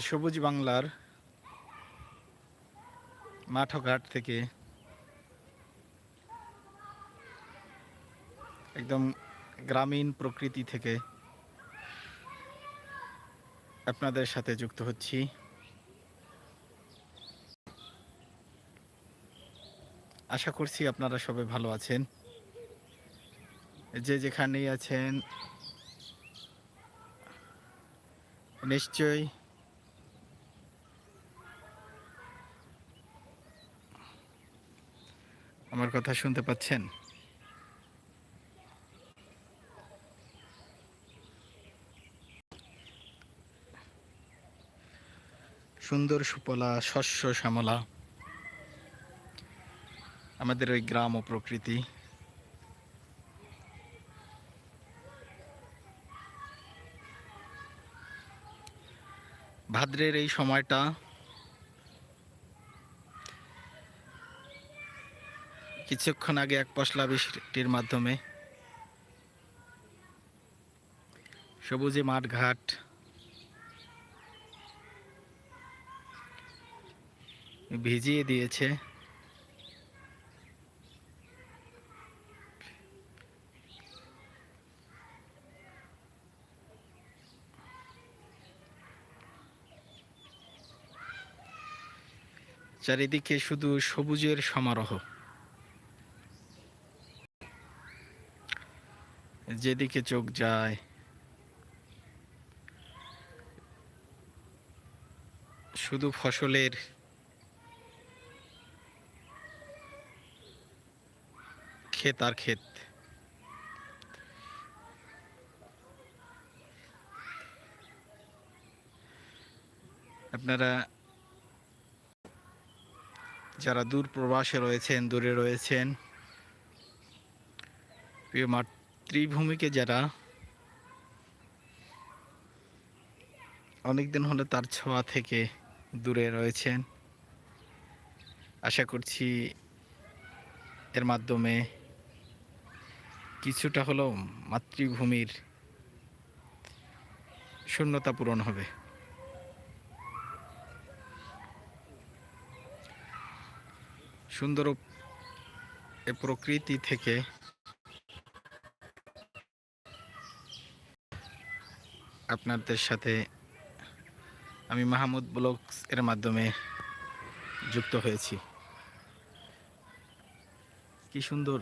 সবুজ বাংলার মাঠঘাট থেকে একদম গ্রামীণ প্রকৃতি থেকে আপনাদের সাথে যুক্ত হচ্ছি। আশা করছি আপনারা সবাই ভালো আছেন। যে যেখানেই আছেন, নিশ্চয়ই আমার কথা শুনতে পাচ্ছেন? সুন্দর সুপলা, শস্য শ্যামলা। আমাদের ওই গ্রাম ও প্রকৃতি। ভাদ্রের এই সময়টা কিছুক্ষণ আগে এক পশলা বৃষ্টির মাধ্যমে সবুজে মাঠ ঘাট ভিজিয়ে দিয়েছে। চারিদিকে শুধু সবুজের সমারোহ। যেদিকে চোখ যায়। শুধু ফসলের ক্ষেত আর ক্ষেত। আপনারা যারা দূর প্রবাসে রয়েছেন, দূরে রয়েছেন, প্রিয় মাতৃভূমিকে যারা অনেকদিন হলে তার ছোঁয়া থেকে দূরে রয়েছেন, আশা করছি এর মাধ্যমে কিছুটা হলেও মাতৃভূমির শূন্যতা পূরণ হবে। সুন্দর এ প্রকৃতি থেকে আপনাদের সাথে আমি মাহমুদ ব্লগস এর মাধ্যমে যুক্ত হয়েছি। কি সুন্দর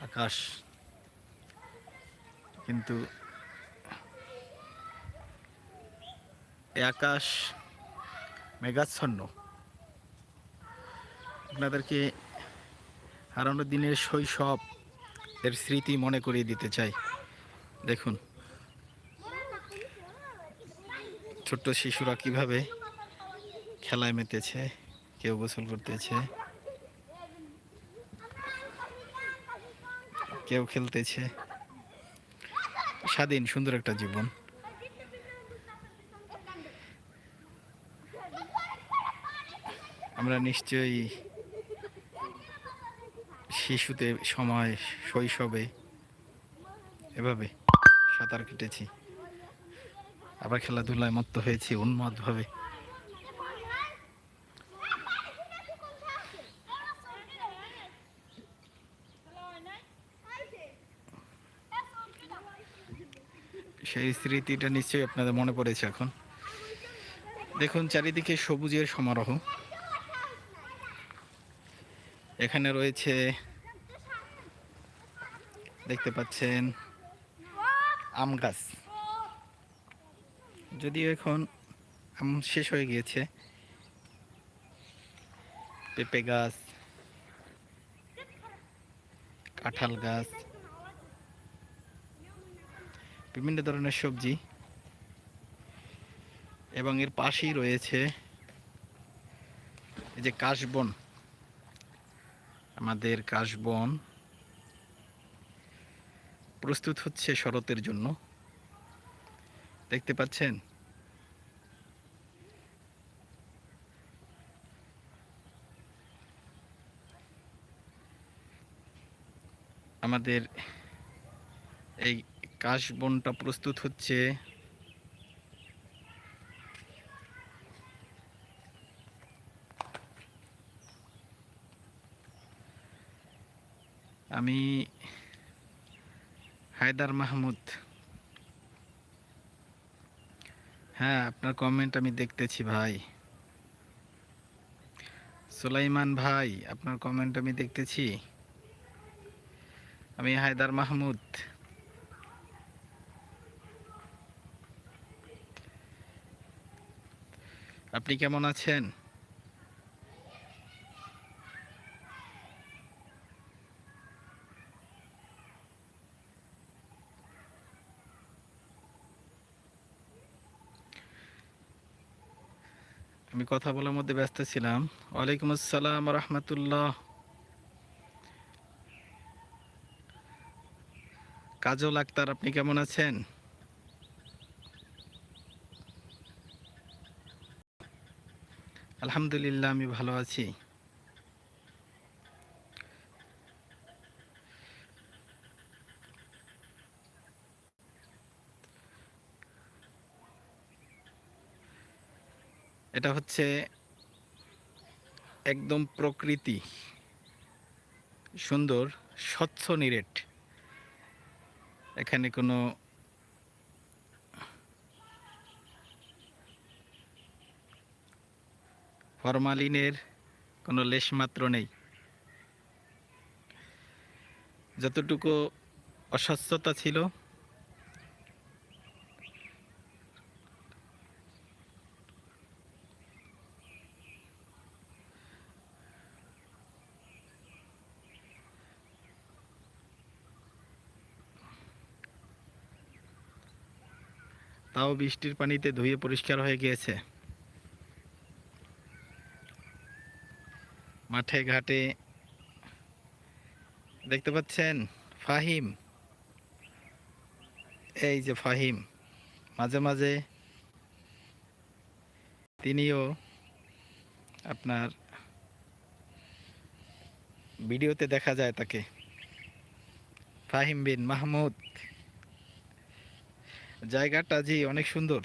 আকাশ। কিন্তু আকাশ মেঘাচ্ছন্ন। আপনাদেরকে হারানো দিনের শৈশব এর স্মৃতি মনে করিয়ে দিতে চাই। দেখুন। ছোট্ট শিশুরা কীভাবে খেলায় মেতেছে, কেউ গোসল করতেছে, কেউ খেলতেছে। স্বাধীন, সুন্দর একটা জীবন। আমরা নিশ্চয়ই শিশুতে সময়, শৈশবে এভাবে সাঁতার কেটেছি। আবার খেলাধুলায় মত্ত হয়েছি, উন্মাদভাবে। সেই স্মৃতিটা নিশ্চয়ই আপনাদের মনে পড়েছে এখন। দেখুন, চারিদিকে সবুজের সমারোহ। এখানে রয়েছে, দেখতে পাচ্ছেন, আম গাছ। যদিও এখন আম শেষ হয়ে গিয়েছে। পেঁপে গাছ, কাঁঠাল গাছ, বিভিন্ন ধরনের সবজি। এবং এর পাশেই রয়েছে এই যে কাশবন। আমাদের কাশবন প্রস্তুত হচ্ছে শরতের জন্য। দেখতে পাচ্ছেন? আমাদের এই কাশবনটা প্রস্তুত হচ্ছে। আমি হায়দার মাহমুদ। হ্যাঁ আপনার কমেন্ট আমি দেখতেছি ভাই। সুলাইমান ভাই, আপনার কমেন্ট আমি দেখতেছি। আমি হায়দার মাহমুদ। আপনি কেমন আছেন? আমি কথা বলার মধ্যে ব্যস্ত ছিলাম। ওয়ালাইকুম আসসালাম রহমতুল্লাহ। কাজল আক্তার, আপনি কেমন আছেন? আলহামদুলিল্লাহ, আমি ভালো আছি। এটা হচ্ছে একদম প্রকৃতি, সুন্দর, স্বচ্ছ নিরেট। এখানে কোনো ফরমালিনের কোনো লেশমাত্র নেই। যতটুকু অস্বচ্ছতা ছিল তাও বৃষ্টির পানিতে ধুয়ে পরিষ্কার হয়ে গিয়েছে। মাঠে, ঘাটে, দেখতে পাচ্ছেন? ফাহিম। এই যে ফাহিম, মাঝে মাঝে তিনিও আপনার ভিডিওতে দেখা যায় তাকে। ফাহিম বিন মাহমুদ। জায়গাটা জি অনেক সুন্দর।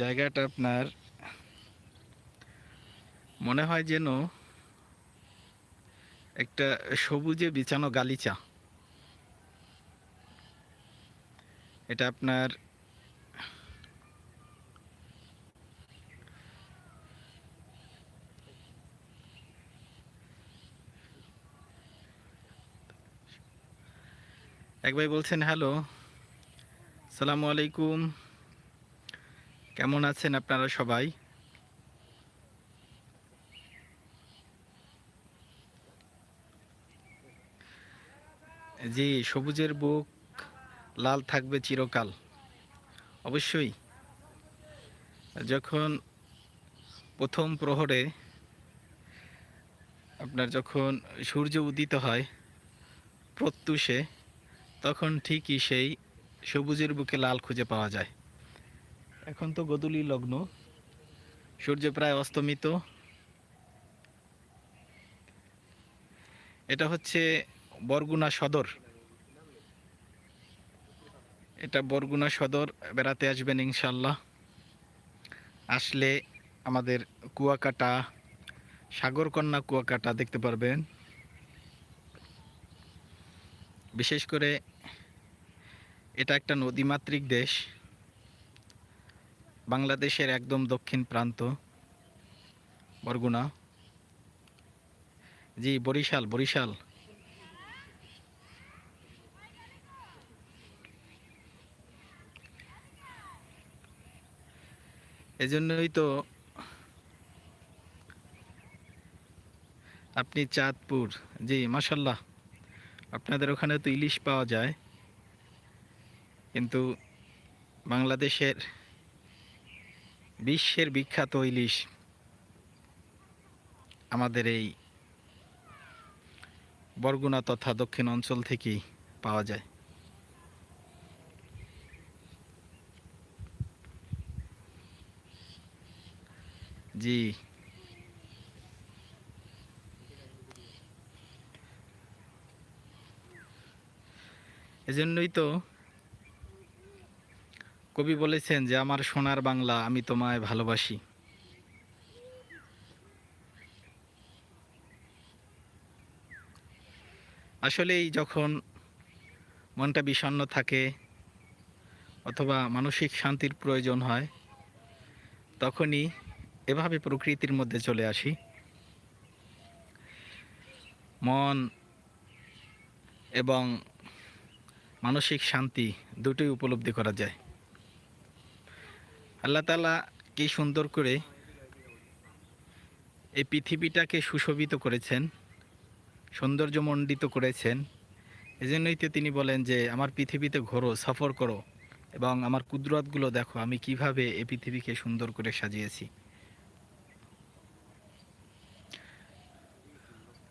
জায়গাটা আপনার মনে হয় যেন একটা সবুজে বিছানো গালিচা। এটা আপনার এক ভাই বলছেন, হ্যালো সালামু আলাইকুম। কেমন আছেন আপনারা সবাই? জি, সবুজের বুক লাল থাকবে চিরকাল, অবশ্যই। যখন প্রথম প্রহরে আপনার যখন সূর্য উদিত হয় প্রত্যুষে, তখন ঠিকই সেই সবুজের বুকে লাল খুঁজে পাওয়া যায়। এখন তো গদুলি লগ্ন। সূর্য প্রায় অস্তমিত। এটা হচ্ছে বরগুনা সদর। এটা বরগুনা সদর বেড়াতে আসবেন ইনশাল্লাহ আসলে আমাদের কুয়াকাটা সাগরকন্যা কুয়াকাটা দেখতে পারবেন। বিশেষ করে এটা একটা নদীমাতৃক দেশ। বাংলাদেশের একদম দক্ষিণ প্রান্ত, বরগুনা। জি, বরিশাল বরিশাল। এজন্যই তো আপনি চাঁদপুর। জি মাসাল্লাহ আপনাদের ওখানে তো ইলিশ পাওয়া যায়। কিন্তু বাংলাদেশের বিশ্বের বিখ্যাত ইলিশ আমাদের এই বরগুনা তথা দক্ষিণ অঞ্চল থেকেই পাওয়া যায়। জি। এজন্যই তো কবি বলেছেন যে, আমার সোনার বাংলা আমি তোমায় ভালোবাসি। আসলেই যখন মনটা বিষণ্ণ থাকে অথবা মানসিক শান্তির প্রয়োজন হয়, তখনই এভাবে প্রকৃতির মধ্যে চলে আসি। মন এবং মানসিক শান্তি দুটোই উপলব্ধি করা যায়। আল্লাহ তালা কি সুন্দর করে এই পৃথিবীটাকে সুশোভিত করেছেন, সৌন্দর্যমণ্ডিত করেছেন। এজন্যই তো তিনি বলেন যে, আমার পৃথিবীতে ঘোরো, সফর করো এবং আমার কুদরতগুলো দেখো, আমি কীভাবে এই পৃথিবীকে সুন্দর করে সাজিয়েছি।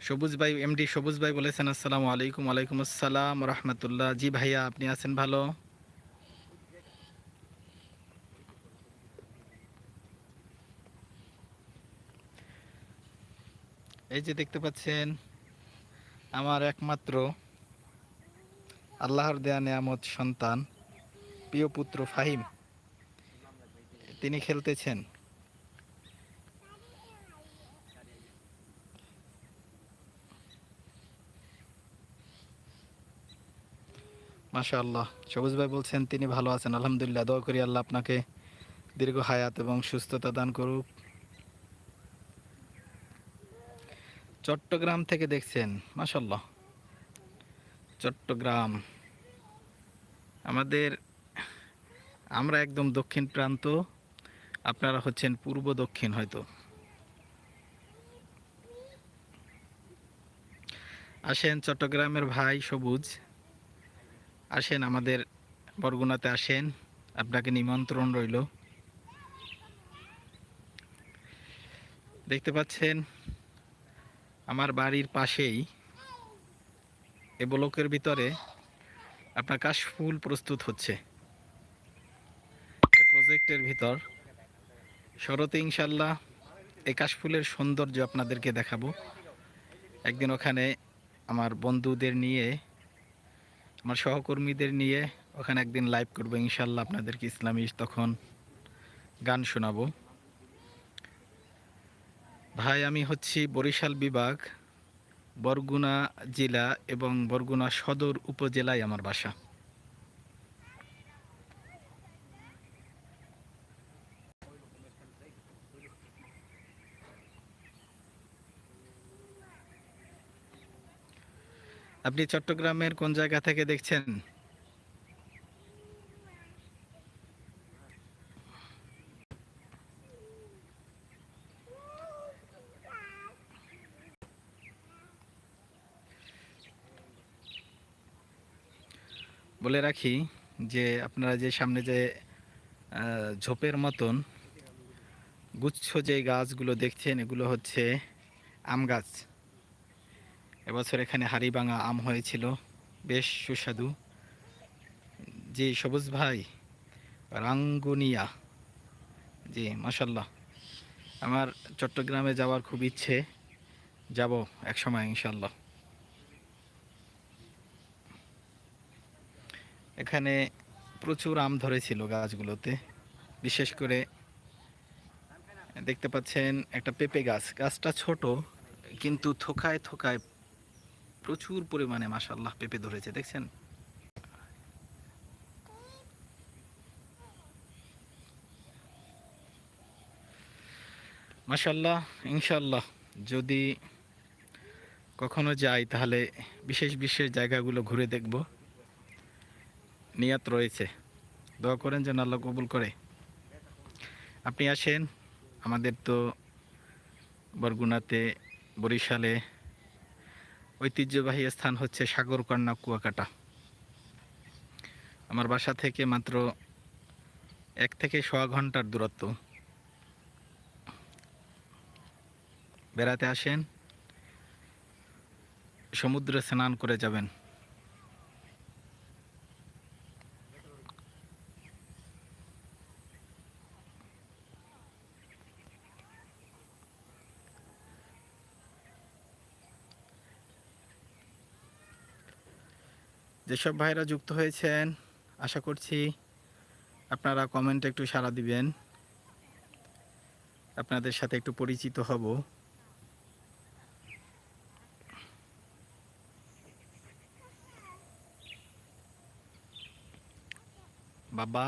সবুজ ভাই, এমডি সবুজ ভাই বলেছেন, আসসালামু আলাইকুম আলাইকুম আসসালাম, রহমতুল্লাহ। জি ভাইয়া, আপনি আছেন ভালো? এই যে দেখতে পাচ্ছেন, আমার একমাত্র আল্লাহর দেয়া নেয়ামত সন্তান, প্রিয় পুত্র ফাহিম। তিনি খেলতেছেন। মাশা আল্লাহ সবুজ ভাই বলছেন, তিনি ভালো আছেন। আলহামদুলিল্লাহ, দোয়া করি আল্লাহ আপনাকে দীর্ঘ হায়াত এবং সুস্থতা দান করুক। চট্টগ্রাম থেকে দেখছেন মাশাল্লাহ চট্টগ্রাম। আমাদের, আমরা একদম দক্ষিণ প্রান্ত, আপনারা হচ্ছেন পূর্ব দক্ষিণ হয়তো। আসেন চট্টগ্রামের ভাই সবুজ। আসেন আমাদের বরগুনাতে আসেন, আপনাকে নিমন্ত্রণ রইল। দেখতে পাচ্ছেন আমার বাড়ির পাশেই এ ব্লকের ভিতরে আপনার কাশফুল প্রস্তুত হচ্ছে। এই প্রজেক্টের ভিতর শরতে ইনশাল্লাহ এই কাশফুলের সৌন্দর্য আপনাদেরকে দেখাবো। একদিন ওখানে আমার বন্ধুদের নিয়ে, আমার সহকর্মীদের নিয়ে ওখানে একদিন লাইভ করব ইনশাল্লাহ আপনাদেরকে ইসলামী তখন গান শোনাবো। ভাই, আমি হচ্ছি বরিশাল বিভাগ, বরগুনা জেলা এবং বরগুনা সদর উপজেলায় আমার বাসা। আপনি চট্টগ্রামের কোন জায়গা থেকে দেখছেন? বলে রাখি যে আপনারা যে সামনে যে ঝোপের মতন গুচ্ছ যে গাছগুলো দেখছেন, এগুলো হচ্ছে আম গাছ। এবছর এখানে হাড়িভাঙা আম হয়েছিল। বেশ সুস্বাদু। জি, সবুজ ভাই, রাঙ্গুনিয়া। জি মাসাল্লাহ আমার চট্টগ্রামে যাওয়ার খুব ইচ্ছে। যাব এক সময় ইনশাল্লাহ এখানে প্রচুর আম ধরেছিল গাছগুলোতে। বিশেষ করে দেখতে পাচ্ছেন একটা পেঁপে গাছ। গাছটা ছোট, কিন্তু থোকায় থোকায় প্রচুর পরিমাণে মাসাল্লাহ পেঁপে ধরেছে, দেখছেন? মাসাল্লাহ ইনশাল্লাহ যদি কখনো যাই, তাহলে বিশেষ বিশেষ জায়গাগুলো ঘুরে দেখব। নিয়াত রয়েছে। দোয়া করেন যেন আল্লাহ কবুল করে। আপনি আসেন, আমাদের তো বরগুনাতে, বরিশালে ঐতিহ্যবাহী স্থান হচ্ছে সাগরকন্যা কুয়াকাটা। আমার বাসা থেকে মাত্র এক থেকে সোয়া ঘণ্টার দূরত্ব। বেড়াতে আসেন, সমুদ্রে স্নান করে যাবেন। যেসব ভাইরা যুক্ত হয়েছেন, আশা করছি আপনারা কমেন্টে একটু সাড়া দিবেন। আপনাদের সাথে একটু পরিচিত হব। বাবা?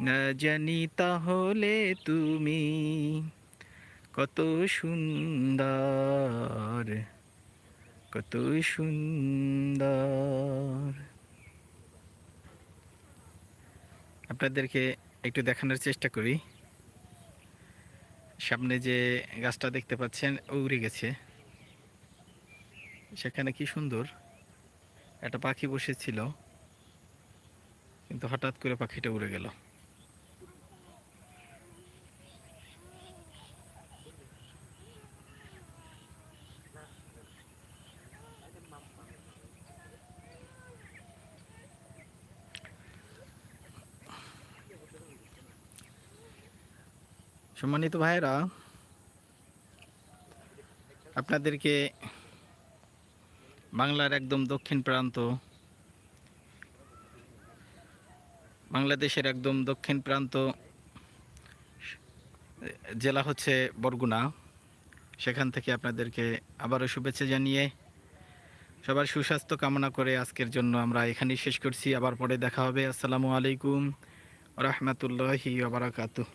না জানি তাহলে তুমি কত সুন্দর কত সুন্দর। আপনাদেরকে একটু দেখানোর চেষ্টা করি। সামনে যে গাছটা দেখতে পাচ্ছেন, উড়ে গেছে। সেখানে কি সুন্দর, একটা পাখি বসেছিল, কিন্তু হঠাৎ করে পাখিটা উড়ে গেল। সম্মানিত ভাইরা আপনাদেরকে বাংলার একদম দক্ষিণ প্রান্ত, বাংলাদেশের একদম দক্ষিণ প্রান্ত জেলা হচ্ছে বরগুনা। সেখান থেকে আপনাদেরকে আবারও শুভেচ্ছা জানিয়ে সবার সুস্বাস্থ্য কামনা করে আজকের জন্য আমরা এখানেই শেষ করছি। আবার পরে দেখা হবে। আসসালামু আলাইকুম রহমতুল্লাহি বারাকাতুহ।